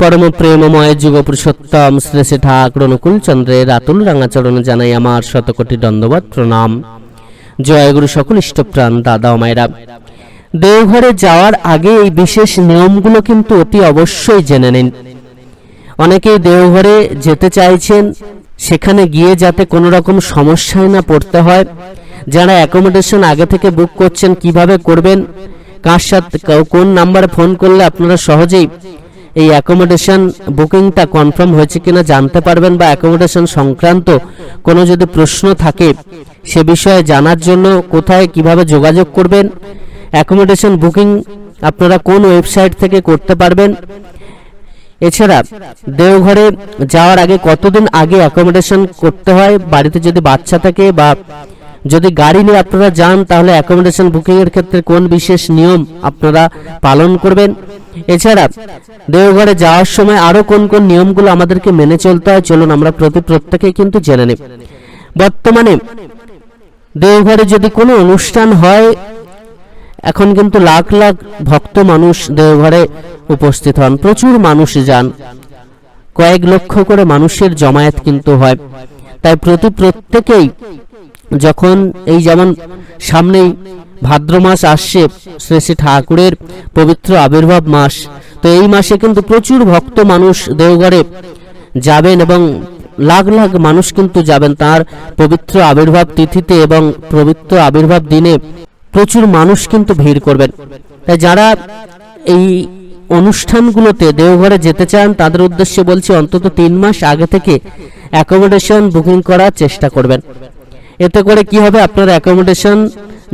পরম প্রেমময় যুগ পুরুষোত্তম শ্রী শ্রী ঠাকুর অনুকূল চন্দ্রের আতুল রাঙাচরণ জানাই আমার শতকোটি দণ্ডবত প্রণাম। জয়গুরু সকল ইষ্টপ্রাণ দাদা মায়েরা। দেওঘরে যাওয়ার আগে এই বিশেষ নিয়মগুলো কিন্তু অতি অবশ্যই জেনে নিন। অনেকেই দেওঘরে যেতে চাইছেন, সেখানে গিয়ে যাতে কোনো রকম সমস্যায় না পড়তে হয়। যারা অ্যাকোমোডেশন আগে থেকে বুক করছেন, কীভাবে করবেন? কার সাথে কোন নাম্বারে ফোন করলে আপনারা সহজেই এই অ্যাকোমোডেশন বুকিংটা কনফার্ম হয়েছে কিনা জানতে পারবেন বা অ্যাকোমোডেশন সংক্রান্ত কোনো যদি প্রশ্ন থাকে সে বিষয়ে জানার জন্য কোথায় কীভাবে যোগাযোগ করবেন অ্যাকোমোডেশন বুকিং আপনারা কোন ওয়েবসাইট থেকে করতে পারবেন। এছাড়া দেওঘরে যাওয়ার আগে কতদিন আগে অ্যাকোমোডেশন করতে হয়, বাড়িতে যদি বাচ্চা থাকে বা যদি গাড়ি নিয়ে আপনারা যান, তাহলে অ্যাকোমোডেশন বুকিং এর ক্ষেত্রে কোন বিশেষ নিয়ম আপনারা পালন করবেন? এছাড়া দেওঘরে যাওয়ার সময় আরও কোন কোন নিয়মগুলো আমাদেরকে মেনে চলতে হয়, চলুন আমরা প্রতি প্রত্যেকেই কিন্তু জেনে নেব বর্তমানে দেওঘরে যদি কোনো অনুষ্ঠান হয়, এখন কিন্তু লাখ লাখ ভক্ত মানুষ দেওঘরে উপস্থিত হন, প্রচুর মানুষ যান। কয়েক লক্ষ করে মানুষের জমায়েত কিন্তু হয়। তাই প্রতি প্রত্যেকেই যখন এই যেমন সামনেই ভাদ্র মাস আসছে, শ্রী শ্রী ঠাকুরের পবিত্র আবির্ভাব মাস, তো এই মাসে কিন্তু প্রচুর ভক্ত মানুষ দেওঘরে যাবেন এবং লাখ লাখ মানুষ কিন্তু যাবেন। তার পবিত্র আবির্ভাব তিথিতে এবং পবিত্র আবির্ভাব দিনে প্রচুর মানুষ কিন্তু ভিড় করবেন। তাই যারা এই অনুষ্ঠানগুলোতে দেওঘরে যেতে চান, তাদের উদ্দেশ্যে বলছি, অন্তত তিন মাস আগে থেকে অ্যাকোমোডেশন বুকিং করার চেষ্টা করবেন। এতে করে কি হবে? আপনার অ্যাকোমোডেশন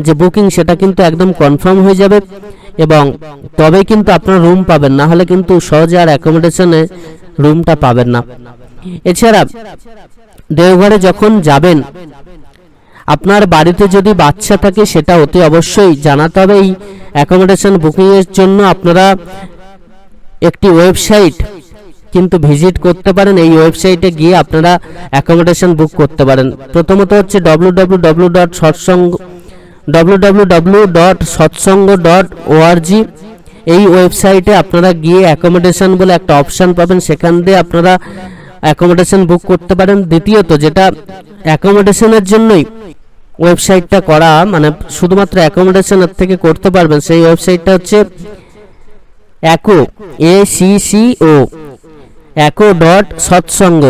যে বুকিং সেটা কিন্তু একদম কনফার্ম হয়ে যাবে এবং তবে কিন্তু আপনার রুম পাবেন, না হলে কিন্তু সহজে আর অ্যাকোমোডেশনে রুমটা পাবেন না। এছাড়া দেওঘরে যখন যাবেন, আপনার বাড়িতে যদি বাচ্চা থাকে সেটা অতি অবশ্যই জানাতে হবে। এই অ্যাকোমোডেশন বুকিংয়ের জন্য আপনারা একটি ওয়েবসাইট কিন্তু ভিজিট করতে পারেন এই ওয়েবসাইটে গিয়ে আপনারা অ্যাকোমোডেশন বুক করতে পারেন। প্রথমত হচ্ছে W W W dot Satsang W W W dot Satsang dot ORG এই ওয়েবসাইটে আপনারা গিয়ে অ্যাকোমোডেশন বলে একটা অপশান পাবেন। সেখান দিয়ে আপনারা অ্যাকোমোডেশন বুক করতে পারেন। দ্বিতীয়ত যেটা অ্যাকোমোডেশনের জন্যই ওয়েবসাইটটা করা মানে শুধুমাত্র অ্যাকোমোডেশনের থেকে করতে পারবেন। সেই ওয়েবসাইটটা হচ্ছে acco A C C O acco dot Satsang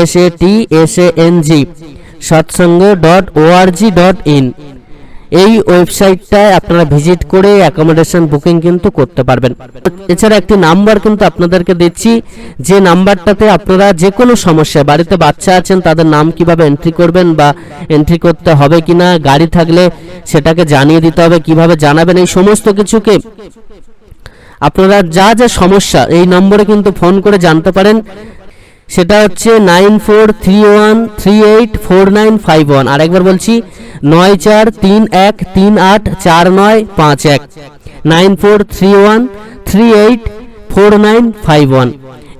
S A T S A N G Satsang dot ORG dot in এই ওয়েবসাইটটায় আপনারা ভিজিট করে অ্যাকোমোডেশন বুকিং কিন্তু করতে পারবেন। এছাড়া একটি নাম্বার কিন্তু আপনাদেরকে দিচ্ছি, যে নাম্বারটাতে আপনারা যে কোনো সমস্যা বাড়িতে বাচ্চা আছেন, তাদের নাম কীভাবে এন্ট্রি করবেন বা এন্ট্রি করতে হবে কিনা, গাড়ি থাকলে সেটাকে জানিয়ে দিতে হবে, কীভাবে জানাবেন, এই সমস্ত কিছুকে আপনারা যা যা সমস্যা, এই নম্বরে কিন্তু ফোন করে জানতে পারেন। সেটা হচ্ছে nine four three one three eight four nine five one. আর একবার বলছি, নয় চার তিন এক তিন আট চার নয় পাঁচ এক। Nine four three one three eight four nine five one.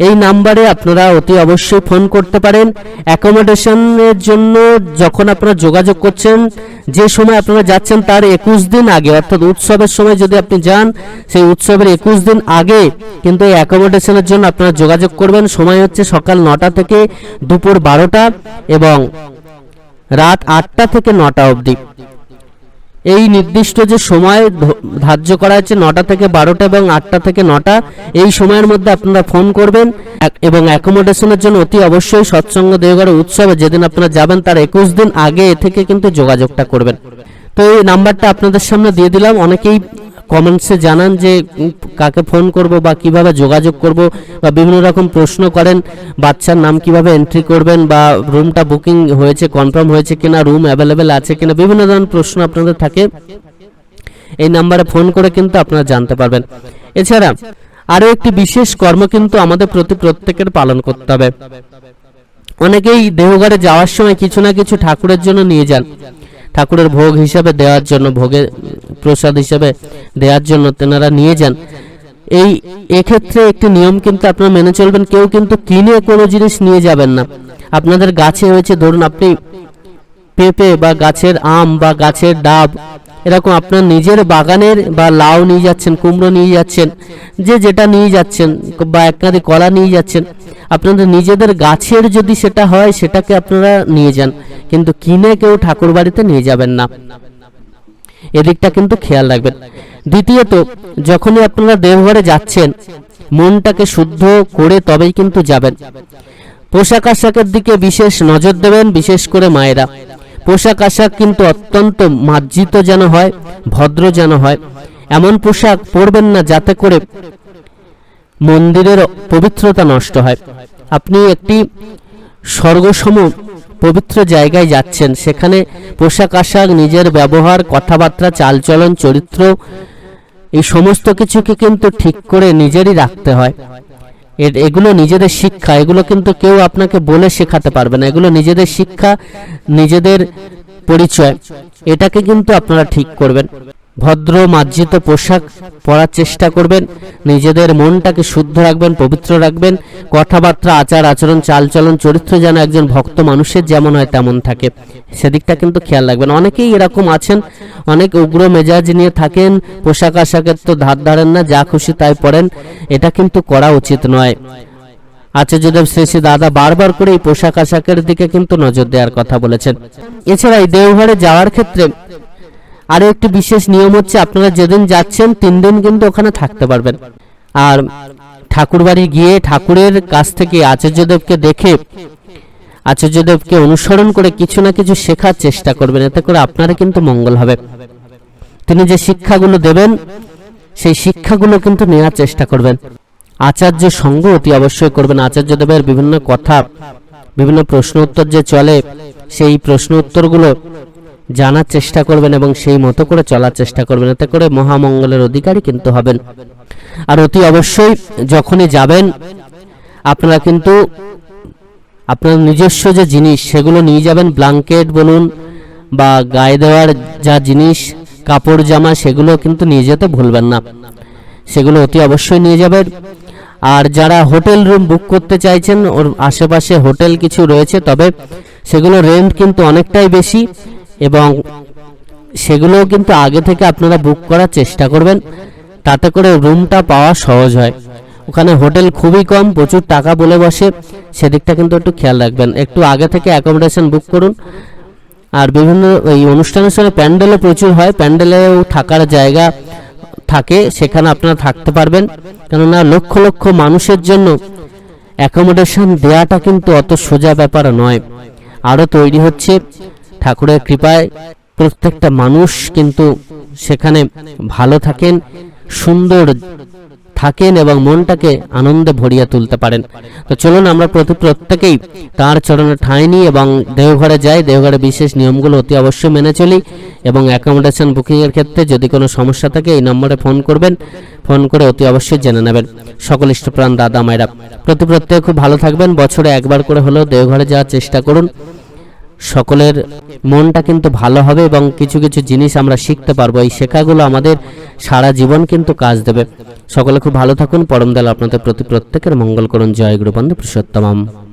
এই নাম্বারে আপনারা অতি অবশ্যই ফোন করতে পারেন। অ্যাকোমোডেশনের জন্য যখন আপনারা যোগাযোগ করছেন, যে সময় আপনারা যাচ্ছেন তার একুশ দিন আগে, অর্থাৎ উৎসবের সময় যদি আপনি যান, সেই উৎসবের একুশ দিন আগে কিন্তু এই অ্যাকোমোডেশনের জন্য আপনারা যোগাযোগ করবেন। সময় হচ্ছে সকাল নটা থেকে দুপুর বারোটা এবং রাত আটটা থেকে নটা অবধি। এই নির্দিষ্ট যে সময় ধার্য করা হয়েছে নটা থেকে বারোটা এবং আটটা থেকে নটা, এই সময়ের মধ্যে আপনারা ফোন করবেন। এবং অ্যাকোমোডেশনের জন্য অতি অবশ্যই সৎসঙ্গ দেওঘর উৎসবে যেদিন আপনারা যাবেন তার একুশ দিন আগে এ থেকে কিন্তু যোগাযোগটা করবেন। তো এই নাম্বারটা আপনাদের সামনে দিয়ে দিলাম। অনেকেই কমেন্টসে জানান যে কাকে ফোন করব বা কীভাবে যোগাযোগ করব বা বিভিন্ন রকম প্রশ্ন করেন, বাচ্চার নাম কীভাবে এন্ট্রি করবেন বা রুমটা বুকিং হয়েছে কনফার্ম হয়েছে কিনা রুম অ্যাভেলেবেল আছে কিনা, বিভিন্ন ধরনের প্রশ্ন আপনাদের থাকে। এই নাম্বারে ফোন করে কিন্তু আপনারা জানতে পারবেন। এছাড়া, আরও একটি বিশেষ কর্ম কিন্তু আমাদের প্রতি প্রত্যেকের পালন করতে হবে। অনেকেই দেহঘরে যাওয়ার সময় কিছু না কিছু ঠাকুরের জন্য নিয়ে যান। ঠাকুরের ভোগ হিসাবে দেওয়ার জন্য, ভোগের প্রসাদ হিসাবে দেওয়ার জন্য তেনারা নিয়ে যান। এই এক্ষেত্রে একটি নিয়ম কিন্তু আপনারা মেনে চলবেন, কেউ কিন্তু কিনে কোনো জিনিস নিয়ে যাবেন না। আপনাদের গাছে হয়েছে, ধরুন আপনি পেঁপে বা গাছের আম বা গাছের ডাব, এরকম আপনার নিজের বাগানের বা লাউ নিয়ে যাচ্ছেন, কুমড়ো নিয়ে যাচ্ছেন, যে যেটা নিয়ে যাচ্ছেন বা এক কাঁদি কলা নিয়ে যাচ্ছেন, আপনাদের নিজেদের গাছের যদি সেটা হয়, সেটাকে আপনারা নিয়ে যান। কিন্তু কিনে কেউ ঠাকুর বাড়িতে নিয়ে যাবেন না। এদিকটা কিন্তু খেয়াল রাখবেন। দ্বিতীয়ত, যখনই আপনারা দেওঘরে যাচ্ছেন, মনটাকে শুদ্ধ করে তবেই কিন্তু যাবেন। পোশাক আশাকের দিকে বিশেষ নজর দেবেন, বিশেষ করে মায়েরা। পোশাক আশাক কিন্তু অত্যন্ত মার্জিত যেন হয়, ভদ্র যেন হয়। এমন পোশাক পরবেন না যাতে করে মন্দিরের পবিত্রতা নষ্ট হয়। আপনি একটি স্বর্গসম পবিত্র জায়গায় যাচ্ছেন। সেখানে পোশাক আশাক, নিজের ব্যবহার, কথাবার্তা, চালচলন, চরিত্র, এই সমস্ত কিছুকে কিন্তু ঠিক করে নিজেরই রাখতে হয়। এ- এগুলো নিজেদের শিক্ষা। এগুলো কিন্তু কেউ আপনাকে বলে শেখাতে পারবে না। এগুলো নিজেদের শিক্ষা, নিজেদের পরিচয়। এটাকে কিন্তু আপনারা ঠিক করবেন। ভদ্র মার্জিত পোশাক পরার চেষ্টা করবেন। নিজেদের মনটাকে শুদ্ধ রাখবেন, পবিত্র রাখবেন। কথাবার্তা, আচার, আচরণ, চালচলন, চরিত্র যেন একজন ভক্ত মানুষের যেমন হয় তেমন থাকে। সেদিকটা কিন্তু খেয়াল রাখবেন। অনেকেই এরকম আছেন, অনেক উগ্র মেজাজ নিয়ে থাকেন, পোশাক আশাকের তো ধার ধারেন না, যা খুশি তাই পড়েন এটা কিন্তু করা উচিত নয়। আচার্যদেব শ্রী দাদা বারবার করে এই পোশাক আশাকের দিকে কিন্তু নজর দেওয়ার কথা বলেছেন। এছাড়া এই দেওঘরে যাওয়ার ক্ষেত্রে আরও একটি বিশেষ নিয়ম হচ্ছে আপনারা যেদিন যাচ্ছেন তিন দিন কিন্তু ওখানে থাকতে পারবেন। আর ঠাকুর বাড়ি গিয়ে ঠাকুরের কাছ থেকে আচার্যদেবকে দেখে আচার্যদেবকে অনুসরণ করে কিছু না কিছু শেখার চেষ্টা করবেন, এতে করে আপনারা কিন্তু মঙ্গল হবে। তিনি যে শিক্ষাগুলো দেবেন, সেই শিক্ষাগুলো কিন্তু নেওয়ার চেষ্টা করবেন। আচার্য সঙ্গ অতি অবশ্যই করবেন। আচার্যদেবের বিভিন্ন কথা, বিভিন্ন প্রশ্ন উত্তর যে চলে, সেই প্রশ্ন উত্তরগুলো জানার চেষ্টা করবেন এবং সেই মতো করে চলার চেষ্টা করবেন। এতে করে মহামঙ্গলের অধিকারী কিন্তু হবেন। আর অতি অবশ্যই যখনই যাবেন, আপনারা কিন্তু আপনার নিজস্ব যে জিনিস, সেগুলো নিয়ে যাবেন। ব্ল্যাঙ্কেট বলুন বা গায়ে দেওয়ার যা জিনিস, কাপড় জামা, সেগুলো কিন্তু নিয়ে যেতে ভুলবেন না। সেগুলো অতি অবশ্যই নিয়ে যাবেন। আর যারা হোটেল রুম বুক করতে চাইছেন, ওর আশেপাশে হোটেল কিছু রয়েছে, তবে সেগুলো রেন্ট কিন্তু অনেকটাই বেশি। এবং সেগুলোও কিন্তু আগে থেকে আপনারা বুক করার চেষ্টা করবেন। তাতে করে রুমটা পাওয়া সহজ হয়। ওখানে হোটেল খুবই কম, প্রচুর টাকা বলে বসে। সেদিকটা কিন্তু একটু খেয়াল রাখবেন। একটু আগে থেকে অ্যাকোমোডেশন বুক করুন। আর বিভিন্ন এই অনুষ্ঠানের সময় প্যান্ডেলও প্রচুর হয়। প্যান্ডেলেও থাকার জায়গা থাকে, সেখানে আপনারা থাকতে পারবেন। কেননা লক্ষ লক্ষ মানুষের জন্য অ্যাকোমোডেশন দেওয়াটা কিন্তু অত সোজা ব্যাপার নয়। আরও তৈরি হচ্ছে। ঠাকুরের কৃপায় প্রত্যেকটা মানুষ কিন্তু সেখানে ভালো থাকেন, সুন্দর থাকেন এবং মনটাকে আনন্দে ভরিয়ে তুলতে পারেন। তো চলুন আমরা প্রতি প্রত্যেকেই তার চরণে ঠাঁই নিই এবং দেওঘরে যাই। দেওঘরে বিশেষ নিয়মগুলো অতি অবশ্যই মেনে চলি এবং অ্যাকোমোডেশন বুকিংয়ের ক্ষেত্রে যদি কোনো সমস্যা থাকে এই নম্বরে ফোন করবেন। ফোন করে অতি অবশ্যই জেনে নেবেন। সকল ইষ্টপ্রাণ দাদা মায়েরা, প্রতি প্রত্যেকে খুব ভালো থাকবেন। বছরে একবার করে হলেও দেওঘরে যাওয়ার চেষ্টা করুন। সকলের মনটা কিন্তু ভালো হবে এবং কিছু কিছু জিনিস আমরা শিখতে পারব। এই শেখাগুলো আমাদের সারা জীবন কিন্তু কাজ দেবে। সকলে খুব ভালো থাকুন। পরম দয়াল আপনাদের প্রতি প্রত্যেকের মঙ্গল করুন। জয় গুরুবন্ধু পুরুষোত্তমাম। পুরুষোত্তম